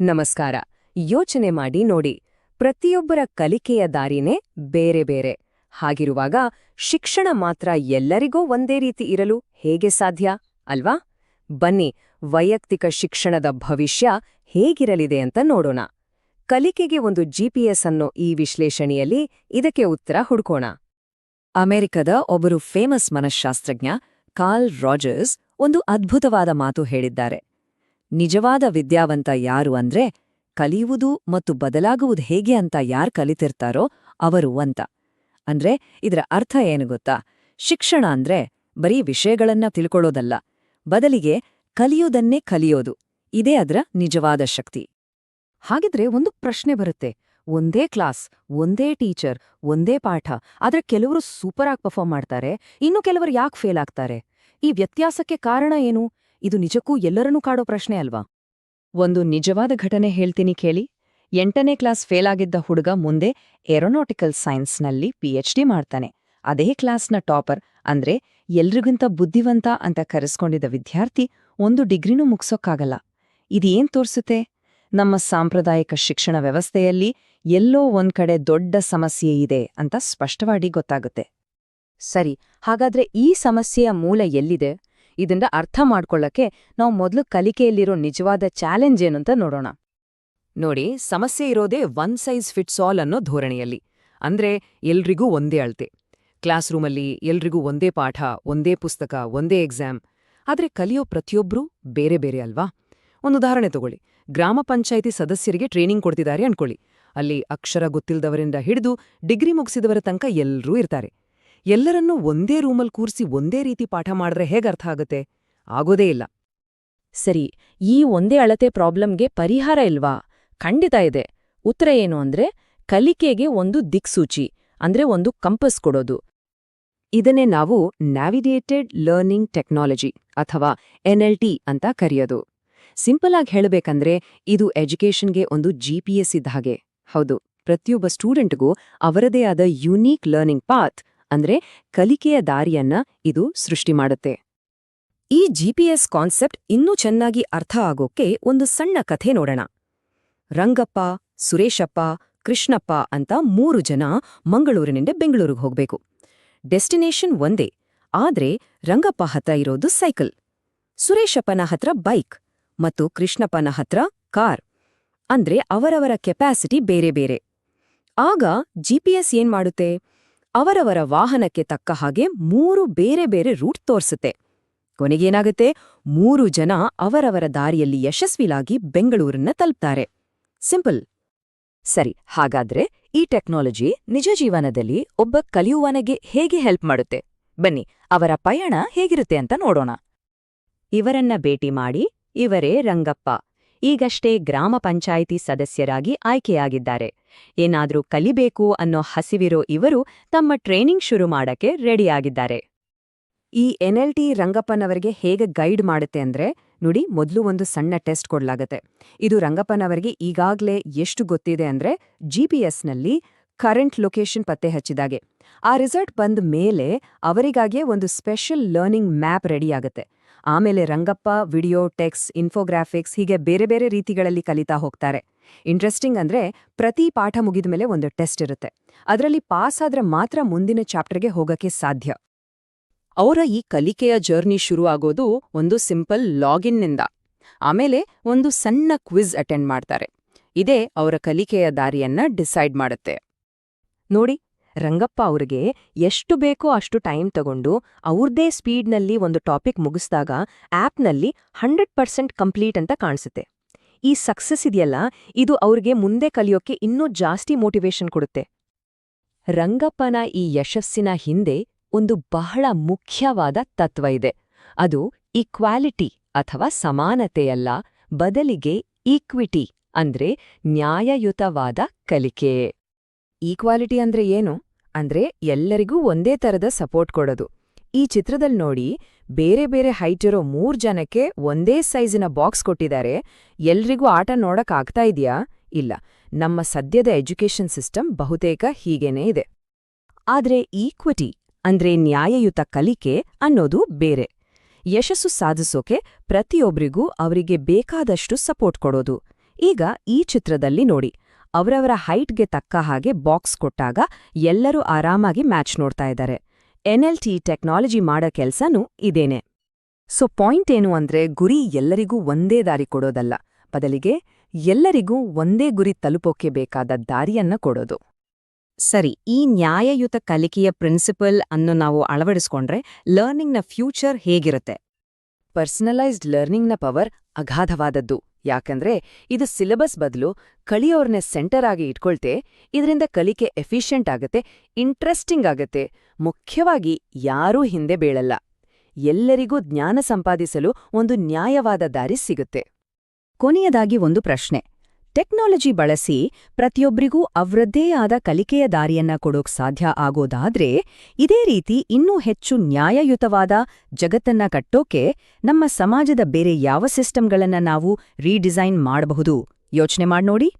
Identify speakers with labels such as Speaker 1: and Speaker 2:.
Speaker 1: ನಮಸ್ಕಾರ. ಯೋಚನೆ ಮಾಡಿ ನೋಡಿ. ಪ್ರತಿಯೊಬ್ಬರ ಕಲಿಕೆಯ ದಾರಿನೇ ಬೇರೆ ಬೇರೆ. ಹಾಗಿರುವಾಗ ಶಿಕ್ಷಣ ಮಾತ್ರ ಎಲ್ಲರಿಗೂ ಒಂದೇ ರೀತಿ ಇರಲು ಹೇಗೆ ಸಾಧ್ಯ? ಅಲ್ವಾ? ಬನ್ನಿ, ವೈಯಕ್ತಿಕ ಶಿಕ್ಷಣದ ಭವಿಷ್ಯ ಹೇಗಿರಲಿದೆ ಅಂತ ನೋಡೋಣ. ಕಲಿಕೆಗೆ ಒಂದು ಜಿಪಿಎಸ್ ಅನ್ನೋ ಈ ವಿಶ್ಲೇಷಣೆಯಲ್ಲಿ ಇದಕ್ಕೆ ಉತ್ತರ ಹುಡ್ಕೋಣ.
Speaker 2: ಅಮೆರಿಕದ ಒಬ್ಬರು ಫೇಮಸ್ ಮನಃಶಾಸ್ತ್ರಜ್ಞ ಕಾರ್ಲ್ ರಾಜರ್ಸ್, ಒಂದು ಅದ್ಭುತವಾದ ಮಾತು ಹೇಳಿದ್ದಾರೆ. ನಿಜವಾದ ವಿದ್ಯಾವಂತ ಯಾರು ಅಂದ್ರೆ, ಕಲಿಯುವುದು ಮತ್ತು ಬದಲಾಗುವುದು ಹೇಗೆ ಅಂತ ಯಾರ್ ಕಲಿತಿರ್ತಾರೋ ಅವರು ಅಂತ. ಅಂದ್ರೆ, ಇದರ ಅರ್ಥ ಏನು ಗೊತ್ತಾ? ಶಿಕ್ಷಣ ಅಂದ್ರೆ ಬರೀ ವಿಷಯಗಳನ್ನ ತಿಳ್ಕೊಳ್ಳೋದಲ್ಲ, ಬದಲಿಗೆ ಕಲಿಯೋದನ್ನೇ ಕಲಿಯೋದು. ಇದೇ ಅದರ ನಿಜವಾದ ಶಕ್ತಿ.
Speaker 1: ಹಾಗಿದ್ರೆ ಒಂದು ಪ್ರಶ್ನೆ ಬರುತ್ತೆ. ಒಂದೇ ಕ್ಲಾಸ್, ಒಂದೇ ಟೀಚರ್, ಒಂದೇ ಪಾಠ, ಆದ್ರೆ ಕೆಲವರು ಸೂಪರ್ ಆಗಿ ಪರ್ಫಾರ್ಮ್ ಮಾಡ್ತಾರೆ, ಇನ್ನು ಕೆಲವರು ಯಾಕೆ ಫೇಲ್ ಆಗ್ತಾರೆ? ಈ ವ್ಯತ್ಯಾಸಕ್ಕೆ ಕಾರಣ ಏನು? ಇದು ನಿಜಕ್ಕೂ ಎಲ್ಲರನ್ನೂ ಕಾಡೋ ಪ್ರಶ್ನೆ ಅಲ್ವಾ?
Speaker 2: ಒಂದು ನಿಜವಾದ ಘಟನೆ ಹೇಳ್ತೀನಿ ಕೇಳಿ. ಎಂಟನೇ ಕ್ಲಾಸ್ ಫೇಲ್ ಆಗಿದ್ದ ಹುಡುಗ ಮುಂದೆ ಏರೋನಾಟಿಕಲ್ ಸೈನ್ಸ್ನಲ್ಲಿ ಪಿಎಚ್ಡಿ ಮಾಡ್ತಾನೆ. ಅದೇ ಕ್ಲಾಸ್ನ ಟಾಪರ್, ಅಂದ್ರೆ ಎಲ್ರಿಗಿಂತ ಬುದ್ಧಿವಂತ ಅಂತ ಕರೆಸ್ಕೊಂಡಿದ್ದ ವಿದ್ಯಾರ್ಥಿ ಒಂದು ಡಿಗ್ರಿನೂ ಮುಗ್ಸೋಕ್ಕಾಗಲ್ಲ. ಇದೇನ್ ತೋರಿಸುತ್ತೆ? ನಮ್ಮ ಸಾಂಪ್ರದಾಯಿಕ ಶಿಕ್ಷಣ ವ್ಯವಸ್ಥೆಯಲ್ಲಿ ಎಲ್ಲೋ ಒಂದ್ ಕಡೆ ದೊಡ್ಡ ಸಮಸ್ಯೆ ಇದೆ ಅಂತ ಸ್ಪಷ್ಟವಾಗಿ ಗೊತ್ತಾಗುತ್ತೆ.
Speaker 1: ಸರಿ, ಹಾಗಾದ್ರೆ ಈ ಸಮಸ್ಯೆಯ ಮೂಲ ಎಲ್ಲಿದೆ? ಇದನ್ನ ಅರ್ಥ ಮಾಡ್ಕೊಳ್ಳಕ್ಕೆ ನಾವು ಮೊದಲು ಕಲಿಕೆಯಲ್ಲಿರೋ ನಿಜವಾದ ಚಾಲೆಂಜ್ ಏನಂತ ನೋಡೋಣ.
Speaker 2: ನೋಡಿ, ಸಮಸ್ಯೆ ಇರೋದೇ ಒನ್ ಸೈಜ್ ಫಿಟ್ಸ್ ಆಲ್ ಅನ್ನೋ ಧೋರಣೆಯಲ್ಲಿ. ಅಂದ್ರೆ ಎಲ್ರಿಗೂ ಒಂದೇ ಅಳತೆ. ಕ್ಲಾಸ್ ರೂಮಲ್ಲಿ ಎಲ್ರಿಗೂ ಒಂದೇ ಪಾಠ, ಒಂದೇ ಪುಸ್ತಕ, ಒಂದೇ ಎಕ್ಸಾಮ್. ಆದ್ರೆ ಕಲಿಯೋ ಪ್ರತಿಯೊಬ್ಬರೂ ಬೇರೆ ಬೇರೆ ಅಲ್ವಾ? ಒಂದು ಉದಾಹರಣೆ ತಗೊಳ್ಳಿ. ಗ್ರಾಮ ಪಂಚಾಯಿತಿ ಸದಸ್ಯರಿಗೆ ಟ್ರೈನಿಂಗ್ ಕೊಡ್ತಿದ್ದಾರೆ ಅನ್ಕೊಳ್ಳಿ. ಅಲ್ಲಿ ಅಕ್ಷರ ಗೊತ್ತಿಲ್ದವರಿಂದ ಹಿಡಿದು ಡಿಗ್ರಿ ಮುಗಿಸಿದವರ ತನಕ ಎಲ್ಲರೂ ಇರ್ತಾರೆ. ಎಲ್ಲರನ್ನೂ ಒಂದೇ ರೂಮಲ್ ಕೂರಿಸಿ ಒಂದೇ ರೀತಿ ಪಾಠ ಮಾಡಿದ್ರೆ ಹೇಗೆ ಅರ್ಥ ಆಗುತ್ತೆ? ಆಗೋದೇ ಇಲ್ಲ.
Speaker 1: ಸರಿ, ಈ ಒಂದೇ ಅಳತೆ ಪ್ರಾಬ್ಲಮ್ಗೆ ಪರಿಹಾರ ಇಲ್ವಾ? ಖಂಡಿತ ಇದೆ. ಉತ್ತರ ಏನು ಅಂದ್ರೆ, ಕಲಿಕೆಗೆ ಒಂದು ದಿಕ್ಸೂಚಿ, ಅಂದ್ರೆ ಒಂದು ಕಂಪಸ್ ಕೊಡೋದು.
Speaker 2: ಇದನ್ನೇ ನಾವು ನ್ಯಾವಿಗೇಟೆಡ್ ಲರ್ನಿಂಗ್ ಟೆಕ್ನಾಲಜಿ, ಅಥವಾ ಎನ್ಎಲ್ಟಿ ಅಂತ ಕರೆಯೋದು. ಸಿಂಪಲ್ ಆಗಿ ಹೇಳಬೇಕಂದ್ರೆ, ಇದು ಎಜುಕೇಷನ್ಗೆ ಒಂದು ಜಿಪಿಎಸ್ ಇದ್ದ ಹಾಗೆ. ಹೌದು, ಪ್ರತಿಯೊಬ್ಬ ಸ್ಟೂಡೆಂಟ್ಗೂ ಅವರದೇ ಆದ ಯುನೀಕ್ ಲರ್ನಿಂಗ್ ಪಾತ್ ಅಂದ್ರೆ ಕಲಿಕೆಯ ದಾರಿಯನ್ನ ಇದು ಸೃಷ್ಟಿ ಮಾಡುತ್ತೆ.
Speaker 1: ಈ ಜಿಪಿಎಸ್ ಕಾನ್ಸೆಪ್ಟ್ ಇನ್ನೂ ಚೆನ್ನಾಗಿ ಅರ್ಥ ಆಗೋಕ್ಕೆ ಒಂದು ಸಣ್ಣ ಕಥೆ ನೋಡೋಣ. ರಂಗಪ್ಪ, ಸುರೇಶಪ್ಪ, ಕೃಷ್ಣಪ್ಪ ಅಂತ ಮೂರು ಜನ ಮಂಗಳೂರಿನಿಂದ ಬೆಂಗಳೂರಿಗೆ ಹೋಗ್ಬೇಕು. ಡೆಸ್ಟಿನೇಷನ್ ಒಂದೇ, ಆದ್ರೆ ರಂಗಪ್ಪ ಹತ್ರ ಇರೋದು ಸೈಕಲ್. ಸುರೇಶಪ್ಪನ ಹತ್ರ ಬೈಕ್ ಮತ್ತು ಕೃಷ್ಣಪ್ಪನ ಹತ್ರ ಕಾರ್. ಅಂದ್ರೆ ಅವರವರ ಕೆಪಾಸಿಟಿ ಬೇರೆ ಬೇರೆ. ಆಗ ಜಿಪಿಎಸ್ ಏನ್ ಮಾಡುತ್ತೆ? ಅವರವರ ವಾಹನಕ್ಕೆ ತಕ್ಕ ಹಾಗೆ ಮೂರು ಬೇರೆ ಬೇರೆ ರೂಟ್ ತೋರಿಸುತ್ತೆ. ಕೊನೆಗೇನಾಗುತ್ತೆ? ಮೂರು ಜನ ಅವರವರ ದಾರಿಯಲ್ಲಿ ಯಶಸ್ವಿಲಾಗಿ ಬೆಂಗಳೂರನ್ನ ತಲುಪ್ತಾರೆ. ಸಿಂಪಲ್. ಸರಿ, ಹಾಗಾದ್ರೆ ಈ ಟೆಕ್ನಾಲಜಿ ನಿಜ ಜೀವನದಲ್ಲಿ ಒಬ್ಬ ಕಲಿಯುವನಿಗೆ ಹೇಗೆ ಹೆಲ್ಪ್ ಮಾಡುತ್ತೆ? ಬನ್ನಿ, ಅವರ ಪಯಣ ಹೇಗಿರುತ್ತೆ ಅಂತ ನೋಡೋಣ. ಇವರನ್ನ ಭೇಟಿ ಮಾಡಿ, ಇವರೇ ರಂಗಪ್ಪ. ಈಗಷ್ಟೇ ಗ್ರಾಮ ಪಂಚಾಯಿತಿ ಸದಸ್ಯರಾಗಿ ಆಯ್ಕೆಯಾಗಿದ್ದಾರೆ. ಏನಾದ್ರೂ ಕಲಿಬೇಕು ಅನ್ನೋ ಹಸಿವಿರೋ ಇವರು ತಮ್ಮ ಟ್ರೈನಿಂಗ್ ಶುರು ಮಾಡಕ್ಕೆ ರೆಡಿಯಾಗಿದ್ದಾರೆ. ಈ ಎನ್ಎಲ್ಟಿ ರಂಗಪ್ಪನವರಿಗೆ ಹೇಗೆ ಗೈಡ್ ಮಾಡುತ್ತೆ ಅಂದ್ರೆ, ನೋಡಿ ಮೊದಲು ಒಂದು ಸಣ್ಣ ಟೆಸ್ಟ್ ಕೊಡಲಾಗತ್ತೆ. ಇದು ರಂಗಪ್ಪನವರಿಗೆ ಈಗಾಗಲೇ ಎಷ್ಟು ಗೊತ್ತಿದೆ ಅಂದ್ರೆ ಜಿಪಿಎಸ್ನಲ್ಲಿ ಕರೆಂಟ್ ಲೊಕೇಶನ್ ಪತ್ತೆ ಹಚ್ಚಿದಾಗೆ. ಆ ರಿಸಲ್ಟ್ ಬಂದ ಮೇಲೆ ಅವರಿಗಾಗಿಯೇ ಒಂದು ಸ್ಪೆಷಲ್ ಲರ್ನಿಂಗ್ ಮ್ಯಾಪ್ ರೆಡಿಯಾಗತ್ತೆ. ಆಮೇಲೆ ರಂಗಪ್ಪ ವಿಡಿಯೋ ಟೆಕ್ಸ್ ಇನ್ಫೋಗ್ರಾಫಿಕ್ಸ್ ಹೀಗೆ ಬೇರೆ ಬೇರೆ ರೀತಿಗಳಲ್ಲಿ ಕಲಿತಾ ಹೋಗ್ತಾರೆ. ಇಂಟ್ರೆಸ್ಟಿಂಗ್ ಅಂದ್ರೆ ಪ್ರತಿ ಪಾಠ ಮುಗಿದ ಮೇಲೆ ಒಂದು ಟೆಸ್ಟ್ ಇರುತ್ತೆ. ಅದರಲ್ಲಿ ಪಾಸ್ ಆದ್ರೆ ಮಾತ್ರ ಮುಂದಿನ ಚಾಪ್ಟರ್ಗೆ ಹೋಗಕ್ಕೆ ಸಾಧ್ಯ. ಅವರ ಈ ಕಲಿಕೆಯ ಜರ್ನಿ ಶುರು ಆಗೋದು ಒಂದು ಸಿಂಪಲ್ ಲಾಗಿನ್ನಿಂದ ಆಮೇಲೆ ಒಂದು ಸಣ್ಣ ಕ್ವಿಜ್ ಅಟೆಂಡ್ ಮಾಡ್ತಾರೆ. ಇದೇ ಅವರ ಕಲಿಕೆಯ ದಾರಿಯನ್ನ ಡಿಸೈಡ್ ಮಾಡುತ್ತೆ. ನೋಡಿ, ರಂಗಪ್ಪ ಅವ್ರಿಗೆ ಎಷ್ಟು ಬೇಕೋ ಅಷ್ಟು ಟೈಮ್ ತಗೊಂಡು ಅವ್ರದೇ ಸ್ಪೀಡ್ನಲ್ಲಿ ಒಂದು ಟಾಪಿಕ್ ಮುಗಿಸ್ದಾಗ ಆ್ಯಪ್ನಲ್ಲಿ ಹಂಡ್ರೆಡ್ ಪರ್ಸೆಂಟ್ ಕಂಪ್ಲೀಟ್ ಅಂತ ಕಾಣಿಸುತ್ತೆ. ಈ ಸಕ್ಸಸ್ ಇದೆಯಲ್ಲ, ಇದು ಅವ್ರಿಗೆ ಮುಂದೆ ಕಲಿಯೋಕೆ ಇನ್ನೂ ಜಾಸ್ತಿ ಮೋಟಿವೇಶನ್ ಕೊಡುತ್ತೆ. ರಂಗಪ್ಪನ ಈ ಯಶಸ್ಸಿನ ಹಿಂದೆ ಒಂದು ಬಹಳ ಮುಖ್ಯವಾದ ತತ್ವ ಇದೆ. ಅದು ಈಕ್ವಾಲಿಟಿ ಅಥವಾ ಸಮಾನತೆಯಲ್ಲ, ಬದಲಿಗೆ ಈಕ್ವಿಟಿ ಅಂದ್ರೆ ನ್ಯಾಯಯುತವಾದ ಕಲಿಕೆ. ಈಕ್ವಾಲಿಟಿ ಅಂದ್ರೆ ಏನು? ಅಂದ್ರೆ ಎಲ್ಲರಿಗೂ ಒಂದೇ ತರದ ಸಪೋರ್ಟ್ ಕೊಡೋದು. ಈ ಚಿತ್ರದಲ್ಲಿ ನೋಡಿ ಬೇರೆ ಬೇರೆ ಹೈಟ್ ಇರೋ ಮೂರ್ ಜನಕ್ಕೆ ಒಂದೇ ಸೈಜಿನ ಬಾಕ್ಸ್ ಕೊಟ್ಟಿದ್ದಾರೆ. ಎಲ್ರಿಗೂ ಆಟ ನೋಡಕ್ ಆಗ್ತಾ ಇದೆಯಾ? ಇಲ್ಲ. ನಮ್ಮ ಸದ್ಯದ ಎಜುಕೇಷನ್ ಸಿಸ್ಟಮ್ ಬಹುತೇಕ ಹೀಗೇನೇ ಇದೆ. ಆದ್ರೆ ಈಕ್ವಿಟಿ ಅಂದ್ರೆ ನ್ಯಾಯಯುತ ಕಲಿಕೆ ಅನ್ನೋದು ಬೇರೆ. ಯಶಸ್ಸು ಸಾಧಿಸೋಕೆ ಪ್ರತಿಯೊಬ್ರಿಗೂ ಅವರಿಗೆ ಬೇಕಾದಷ್ಟು ಸಪೋರ್ಟ್ ಕೊಡೋದು. ಈಗ ಈ ಚಿತ್ರದಲ್ಲಿ ನೋಡಿ. ಅವರವರ ಹೈಟ್ಗೆ ತಕ್ಕ ಹಾಗೆ ಬಾಕ್ಸ್ ಕೊಟ್ಟಾಗ ಎಲ್ಲರೂ ಆರಾಮಾಗಿ ಮ್ಯಾಚ್ ನೋಡ್ತಾ ಇದ್ದಾರೆ. ಎನ್ಎಲ್ಟಿ ಟೆಕ್ನಾಲಜಿ ಮಾಡೋ ಕೆಲ್ಸನೂ ಇದೇನೆ. ಸೊ ಪಾಯಿಂಟ್ ಏನು ಅಂದ್ರೆ ಗುರಿ ಎಲ್ಲರಿಗೂ ಒಂದೇ ದಾರಿ ಕೊಡೋದಲ್ಲ. ಬದಲಿಗೆ ಎಲ್ಲರಿಗೂ ಒಂದೇ ಗುರಿ ತಲುಪೋಕೆ ಬೇಕಾದ ದಾರಿಯನ್ನ ಕೊಡೋದು. ಸರಿ, ಈ ನ್ಯಾಯಯುತ ಕಲಿಕೆಯ ಪ್ರಿನ್ಸಿಪಲ್ ಅನ್ನು ನಾವು ಅಳವಡಿಸ್ಕೊಂಡ್ರೆ ಲರ್ನಿಂಗ್ನ ಫ್ಯೂಚರ್ ಹೇಗಿರುತ್ತೆ? ಪರ್ಸನಲೈಸ್ಡ್ ಲರ್ನಿಂಗ್ನ ಪವರ್ ಅಗಾಧವಾದದ್ದು. ಯಾಕಂದ್ರೆ ಇದು ಸಿಲೆಬಸ್ ಬದಲು ಕಲಿಯೋರ್ನೆ ಸೆಂಟರ್ ಆಗಿ ಇಟ್ಕೊಳ್ತೆ, ಇದರಿಂದ ಕಲಿಕೆ ಎಫಿಷಿಯಂಟ್ ಆಗತ್ತೆ, ಇಂಟ್ರೆಸ್ಟಿಂಗ್ ಆಗತ್ತೆ. ಮುಖ್ಯವಾಗಿ ಯಾರೂ ಹಿಂದೆ ಬೀಳಲ್ಲ. ಎಲ್ಲರಿಗೂ ಜ್ಞಾನ ಸಂಪಾದಿಸಲು ಒಂದು ನ್ಯಾಯವಾದ ದಾರಿ ಸಿಗುತ್ತೆ. ಕೊನೆಯದಾಗಿ ಒಂದು ಪ್ರಶ್ನೆ. ಟೆಕ್ನಾಲಜಿ ಬಳಸಿ ಪ್ರತಿಯೊಬ್ಬರಿಗೂ ಅವರದ್ದೇ ಆದ ಕಲಿಕೆಯ ದಾರಿಯನ್ನ ಕೊಡೋಕ್ ಸಾಧ್ಯ ಆಗೋದಾದ್ರೆ ಇದೇ ರೀತಿ ಇನ್ನೂ ಹೆಚ್ಚು ನ್ಯಾಯಯುತವಾದ ಜಗತ್ತನ್ನ ಕಟ್ಟೋಕೆ ನಮ್ಮ ಸಮಾಜದ ಬೇರೆ ಯಾವ ಸಿಸ್ಟಮ್ಗಳನ್ನ ನಾವು ರೀಡಿಸೈನ್ ಮಾಡಬಹುದು? ಯೋಚನೆ ಮಾಡ್ನೋಡಿ